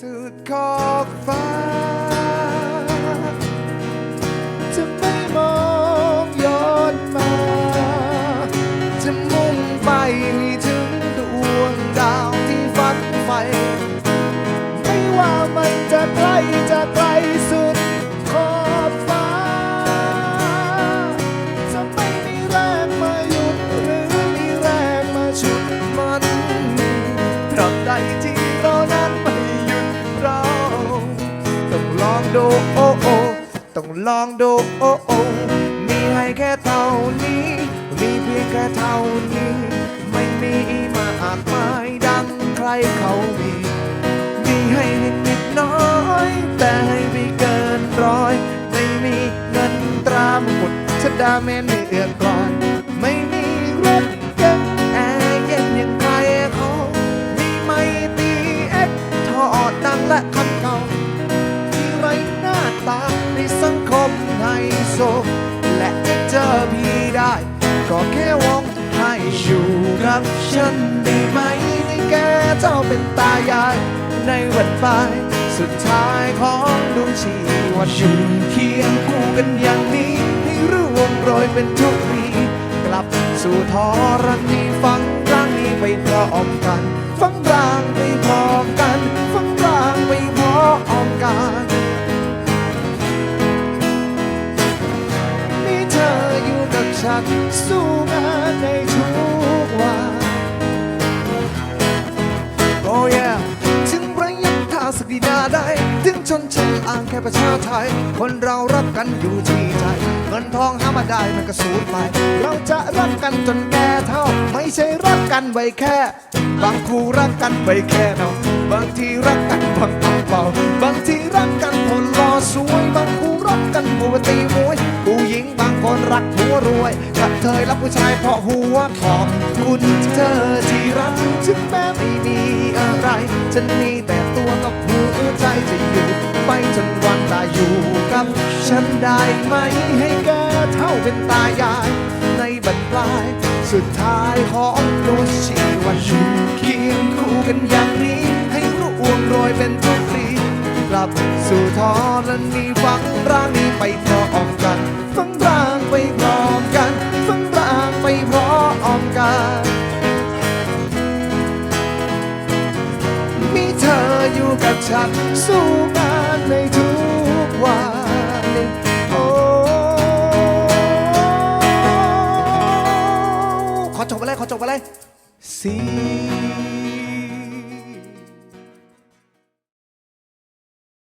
สุดขอบฟ้า จะไม่มองย้อนมา จะมุ่งไปให้ถึงดวงดาวที่ฝันใฝ่ไม่ว่ามันจะใกลจะไกลสุดขอบฟ้า จะไม่มีแรงมาหยุดหรือมีแรงมาชุดมันตราบใดที่ ดูโอ้โอต้องลองดูโอ้โอมีให้แค่เท่านี้ มีเพียงแค่เท่านี้ ไม่มีมากมายดังใครเขามี มีให้นิดน้อย แต่ให้ไม่เกินร้อย ไม่มีเงินตรามกุฎชดาเมนไม่เอือกกลอ ก็แค่วองให้อยู่กับฉันได้ไหมให้แกเจ้าเป็นตายาย ในวันปลายสุดท้ายของดวงชีวันอยู่เคียงคู่กันอย่างนี้ให้ร่วงโรยเป็นทุกปีกลับสู่ทอรันนี้ฟังร่างนี้ไปพร้อมกัน ฟังร่างไปพร้อมกัน ฟังร่างไปพร้อมกัน กับฉันสู้งานในทุกวันโอ้ยถึงระยะทางสักดีนาได้ ถึงชนชั้นอ่างแค่ประชาไทย คนเรารักกันอยู่ที่ใจ เงินทองหามาได้มันก็สูญไป เราจะรักกันจนแก่เท่า ไม่ใช่รักกันไว้แค่ บางคู่รักกันไว้แค่เนาบางที รักหัวรวยกระเทยรับผู้ชายเพราะหัวทองคุณเธอที่รักถึงแม้ไม่มีอะไร ฉันมีแต่ตัวกับหัวใจจะอยู่ ไปจนวันตายอยู่กับ ฉันได้ไหมให้แกเท่าเป็นตายาย ในบรรปลาย สุดท้ายของดวงชีวันอยู่เคียงคู่กันอย่างนี้ ให้ร่วงโรยเป็นทุกปีกลับสู่ทอรณีฟังร่างนี้ไปพร้อมกันฟังร่าง มกันมีเธออยู่กับฉันสู้งานในทุกวันโอ้ขอจบไปเลยขอจบไปเลยสี